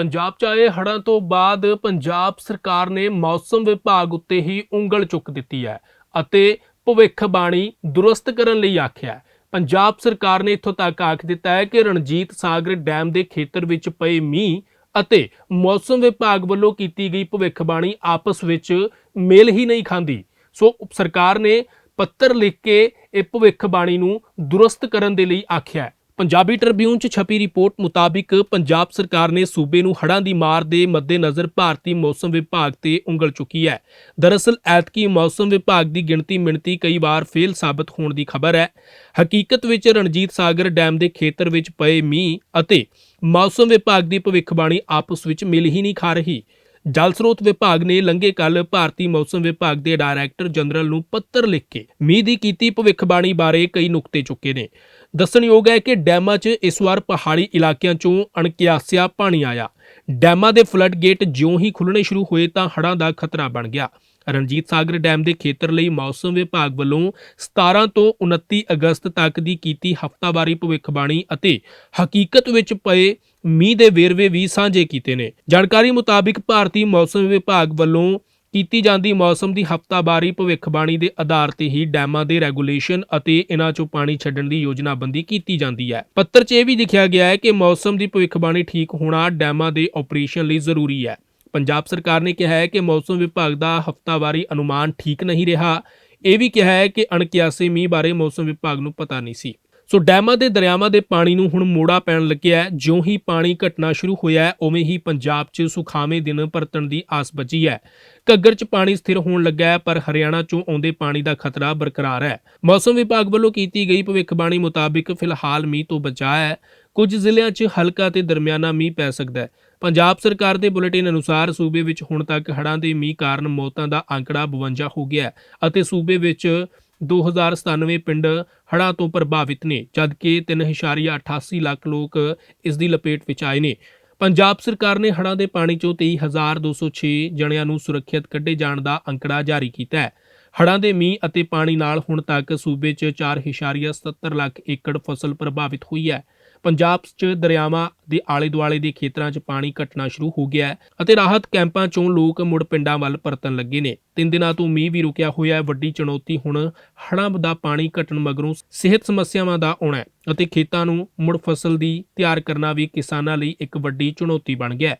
ਪੰਜਾਬ 'ਚ ਆਏ ਹੜ੍ਹਾਂ ਤੋਂ ਬਾਅਦ ਪੰਜਾਬ ਸਰਕਾਰ ਨੇ ਮੌਸਮ ਵਿਭਾਗ ਉੱਤੇ ਹੀ ਉਂਗਲ ਚੁੱਕ ਦਿੱਤੀ ਹੈ ਅਤੇ ਭਵਿੱਖਬਾਣੀ ਦੁਰਸਤ ਕਰਨ ਲਈ ਆਖਿਆ ਹੈ। ਪੰਜਾਬ ਸਰਕਾਰ ਨੇ ਇੱਥੋਂ ਤੱਕ ਆਖ ਦਿੱਤਾ ਹੈ ਕਿ ਰਣਜੀਤ ਸਾਗਰ ਡੈਮ ਦੇ ਖੇਤਰ ਵਿੱਚ ਪਏ ਮੀਂਹ ਅਤੇ ਮੌਸਮ ਵਿਭਾਗ ਵੱਲੋਂ ਕੀਤੀ ਗਈ ਭਵਿੱਖਬਾਣੀ ਆਪਸ ਵਿੱਚ ਮੇਲ ਹੀ ਨਹੀਂ ਖਾਂਦੀ। ਸੋ ਸਰਕਾਰ ਨੇ ਪੱਤਰ ਲਿਖ ਕੇ ਇਹ ਭਵਿੱਖਬਾਣੀ ਨੂੰ ਦੁਰਸਤ ਕਰਨ ਦੇ ਲਈ ਆਖਿਆ ਹੈ। ਪੰਜਾਬੀ ਟ੍ਰਿਬਿਊਨ 'ਚ ਛਪੀ ਰਿਪੋਰਟ ਮੁਤਾਬਿਕ ਪੰਜਾਬ ਸਰਕਾਰ ਨੇ ਸੂਬੇ ਨੂੰ ਹੜ੍ਹਾਂ ਦੀ ਮਾਰ ਦੇ ਮੱਦੇਨਜ਼ਰ ਭਾਰਤੀ ਮੌਸਮ ਵਿਭਾਗ ਤੇ ਉਂਗਲ ਚੁੱਕੀ ਹੈ। ਦਰਅਸਲ, ਐਤਕੀ ਮੌਸਮ ਵਿਭਾਗ ਦੀ ਗਿਣਤੀ ਮਿਣਤੀ ਕਈ ਵਾਰ ਫੇਲ ਸਾਬਤ ਹੋਣ ਦੀ ਖਬਰ ਹੈ। ਹਕੀਕਤ ਵਿੱਚ ਰਣਜੀਤ ਸਾਗਰ ਡੈਮ ਦੇ ਖੇਤਰ ਵਿੱਚ ਪਏ ਮੀਂਹ ਅਤੇ ਮੌਸਮ ਵਿਭਾਗ ਦੀ ਭਵਿੱਖਬਾਣੀ ਆਪਸ ਵਿੱਚ ਮਿਲ ਹੀ ਨਹੀਂ ਖਾ ਰਹੀ। ਜਲ ਸਰੋਤ ਵਿਭਾਗ ਨੇ ਲੰਘੇ ਕੱਲ ਭਾਰਤੀ ਮੌਸਮ ਵਿਭਾਗ ਦੇ ਡਾਇਰੈਕਟਰ ਜਨਰਲ ਨੂੰ ਪੱਤਰ ਲਿਖ ਕੇ ਮੀਂਹ ਦੀ ਕੀਤੀ ਭਵਿੱਖਬਾਣੀ ਬਾਰੇ ਕਈ ਨੁਕਤੇ ਚੁੱਕੇ ਨੇ। ਦੱਸਣਯੋਗ ਹੈ ਕਿ ਡੈਮਾਂ 'ਚ ਇਸ ਵਾਰ ਪਹਾੜੀ ਇਲਾਕਿਆਂ 'ਚੋਂ ਅਣਕਿਆਸਿਆ ਪਾਣੀ ਆਇਆ। ਡੈਮਾਂ ਦੇ ਫਲੱਡ ਗੇਟ ਜਿਉਂ ਹੀ ਖੁੱਲਣੇ ਸ਼ੁਰੂ ਹੋਏ ਤਾਂ ਹੜ੍ਹਾਂ ਦਾ ਖਤਰਾ ਬਣ ਗਿਆ। ਰਣਜੀਤ ਸਾਗਰ ਡੈਮ ਦੇ ਖੇਤਰ ਲਈ ਮੌਸਮ ਵਿਭਾਗ ਵੱਲੋਂ 17 ਤੋਂ 29 ਅਗਸਤ ਤੱਕ ਦੀ ਕੀਤੀ ਹਫ਼ਤਾਵਾਰੀ ਭਵਿੱਖਬਾਣੀ ਅਤੇ ਹਕੀਕਤ ਵਿੱਚ ਪਏ ਮੀਂਹ ਦੇ ਵੇਰਵੇ ਵੀ ਸਾਂਝੇ ਕੀਤੇ ਨੇ। ਜਾਣਕਾਰੀ ਮੁਤਾਬਿਕ ਭਾਰਤੀ ਮੌਸਮ ਵਿਭਾਗ ਵੱਲੋਂ ਕੀਤੀ ਜਾਂਦੀ ਮੌਸਮ ਦੀ ਹਫ਼ਤਾਵਾਰੀ ਭਵਿੱਖਬਾਣੀ ਦੇ ਆਧਾਰ ਤੇ ਹੀ ਡੈਮਾਂ ਦੇ ਰੈਗੂਲੇਸ਼ਨ ਅਤੇ ਇਹਨਾਂ 'ਚੋਂ ਪਾਣੀ ਛੱਡਣ ਦੀ ਯੋਜਨਾਬੰਦੀ ਕੀਤੀ ਜਾਂਦੀ ਹੈ। ਪੱਤਰ 'ਚ ਇਹ ਵੀ ਲਿਖਿਆ ਗਿਆ ਹੈ ਕਿ ਮੌਸਮ ਦੀ ਭਵਿੱਖਬਾਣੀ ਠੀਕ ਹੋਣਾ ਡੈਮਾਂ ਦੇ ਆਪਰੇਸ਼ਨ ਲਈ ਜ਼ਰੂਰੀ ਹੈ। ਪੰਜਾਬ ਸਰਕਾਰ ਨੇ ਕਿਹਾ ਹੈ ਕਿ ਮੌਸਮ ਵਿਭਾਗ ਦਾ ਹਫ਼ਤਾਵਾਰੀ ਅਨੁਮਾਨ ਠੀਕ ਨਹੀਂ ਰਿਹਾ। ਇਹ ਵੀ ਕਿਹਾ ਹੈ ਕਿ ਅਣਕਿਆਸੇ ਮੀਂਹ ਬਾਰੇ ਮੌਸਮ ਵਿਭਾਗ ਨੂੰ ਪਤਾ ਨਹੀਂ ਸੀ। ਸੋ ਡੈਮਾਂ ਦੇ ਦਰਿਆਵਾਂ ਦੇ ਪਾਣੀ ਨੂੰ ਹੁਣ ਮੋੜਾ ਪੈਣ ਲੱਗਿਆ ਹੈ। ਜਿਉਂ ਹੀ ਪਾਣੀ ਘਟਣਾ ਸ਼ੁਰੂ ਹੋਇਆ ਹੈ, ਉਵੇਂ ਹੀ ਪੰਜਾਬ 'ਚ ਸੁਖਾਵੇਂ ਦਿਨ ਪਰਤਣ ਦੀ ਆਸ ਬਚੀ ਹੈ। ਘੱਗਰ 'ਚ ਪਾਣੀ ਸਥਿਰ ਹੋਣ ਲੱਗਾ ਹੈ, ਪਰ ਹਰਿਆਣਾ 'ਚੋਂ ਆਉਂਦੇ ਪਾਣੀ ਦਾ ਖਤਰਾ ਬਰਕਰਾਰ ਹੈ। ਮੌਸਮ ਵਿਭਾਗ ਵੱਲੋਂ ਕੀਤੀ ਗਈ ਭਵਿੱਖਬਾਣੀ ਮੁਤਾਬਿਕ ਫਿਲਹਾਲ ਮੀਂਹ ਤੋਂ ਬਚਾ ਹੈ। ਕੁਝ ਜ਼ਿਲ੍ਹਿਆਂ 'ਚ ਹਲਕਾ ਤੇ ਦਰਮਿਆਨਾ ਮੀਂਹ ਪੈ ਸਕਦਾ ਹੈ। ਪੰਜਾਬ ਸਰਕਾਰ ਦੇ ਬੁਲੇਟਿਨ ਅਨੁਸਾਰ ਸੂਬੇ ਵਿੱਚ ਹੁਣ ਤੱਕ ਹੜ੍ਹਾਂ ਦੇ ਮੀਂਹ ਕਾਰਨ ਮੌਤਾਂ ਦਾ ਅੰਕੜਾ 52 ਹੋ ਗਿਆ ਅਤੇ ਸੂਬੇ ਵਿੱਚ 2097 ਪਿੰਡ ਹੜ੍ਹਾਂ ਤੋਂ ਪ੍ਰਭਾਵਿਤ ਨੇ ਜਦਕਿ 3.88 ਲੱਖ ਲੋਕ ਇਸ ਦੀ ਲਪੇਟ ਵਿੱਚ ਆਏ ਨੇ। ਪੰਜਾਬ ਸਰਕਾਰ ਨੇ ਹੜ੍ਹਾਂ ਦੇ ਪਾਣੀ ਚੋਂ 23206 ਜਣਿਆਂ ਨੂੰ ਸੁਰੱਖਿਅਤ ਕੱਢੇ ਜਾਣ ਦਾ ਅੰਕੜਾ ਜਾਰੀ ਕੀਤਾ ਹੈ। ਹੜ੍ਹਾਂ ਦੇ ਮੀਂਹ ਅਤੇ ਪਾਣੀ ਨਾਲ ਹੁਣ ਤੱਕ ਸੂਬੇ 'ਚ 4.77 ਲੱਖ ਏਕੜ ਫਸਲ ਪ੍ਰਭਾਵਿਤ ਹੋਈ ਹੈ। ਪੰਜਾਬ 'ਚ ਦਰਿਆਵਾਂ ਦੇ ਆਲੇ-ਦੁਆਲੇ ਦੇ ਖੇਤਰਾਂ 'ਚ ਪਾਣੀ ਘਟਣਾ ਸ਼ੁਰੂ ਹੋ ਗਿਆ ਹੈ ਅਤੇ ਰਾਹਤ ਕੈਂਪਾਂ 'ਚੋਂ ਲੋਕ ਮੁੜ ਪਿੰਡਾਂ ਵੱਲ ਪਰਤਣ ਲੱਗੇ ਨੇ। ਤਿੰਨ ਦਿਨਾਂ ਤੋਂ ਮੀਂਹ ਵੀ ਰੁਕਿਆ ਹੋਇਆ ਹੈ। ਵੱਡੀ ਚੁਣੌਤੀ ਹੁਣ ਹੜ੍ਹਾਂ ਦਾ ਪਾਣੀ ਘਟਣ ਮਗਰੋਂ ਸਿਹਤ ਸਮੱਸਿਆਵਾਂ ਦਾ ਆਉਣਾ ਹੈ ਅਤੇ ਖੇਤਾਂ ਨੂੰ ਮੁੜ ਫਸਲ ਦੀ ਤਿਆਰ ਕਰਨਾ ਵੀ ਕਿਸਾਨਾਂ ਲਈ ਇੱਕ ਵੱਡੀ ਚੁਣੌਤੀ ਬਣ ਗਿਆ ਹੈ।